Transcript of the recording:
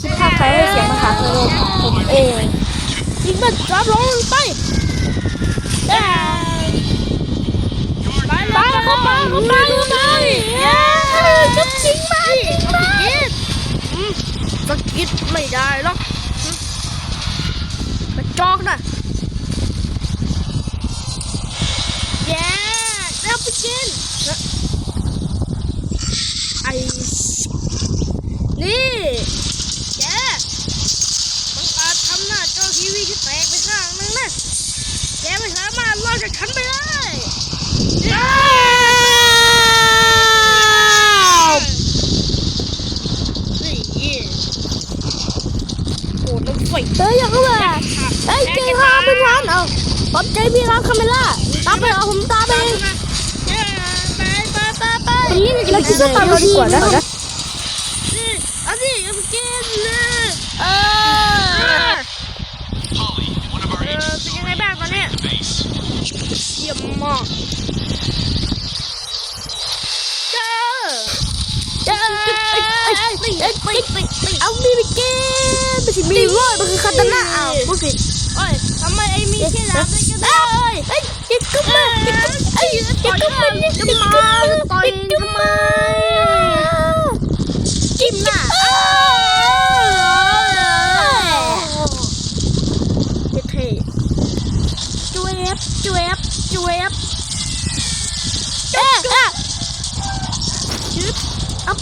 คิดภาพใครได้เสียงมาหาเธอเลยผมเองยิงมันรับลงไปไปไปเข้าไปเข้าไปเข้าไปจุดจริงมาจริงมาสกิดไม่ได้หรอกกระจอกนะแย่แล้วไปกินไอ้นี่แก บังอาจทำหน้าจอ ทีวีที่แตกไปข้างนึงนะแกไม่สามารถรอดจากฉันไปได้นี่โหดแล้วไฟเธออยากก็แบบเฮ้ยเจพาเป็นฉันเอาตบใจพี่รับคาเมล่าตามไปเอาผมตามไปไปไปไปไปตรงนี้เราคิดว่าตามเราดีกว่านะเอาสิเอาไปกินเลย เจ้าเจ้าเอามีไปเก็บไม่ใช่มีร้อยมันคือคาตานะอ้าพูดผิโอ้ยทำไมไอ้มีที่รับได้ก็ได้เอ้ยอย่าขึ้นมาอย่ากุ้นมาอย่ากุ้นมาอย่ากุ้นมาต่อยทำไมจิ้มหน้าเท่ บจุ๊บจุ๊บเอ๊ะจุ๊บอัพ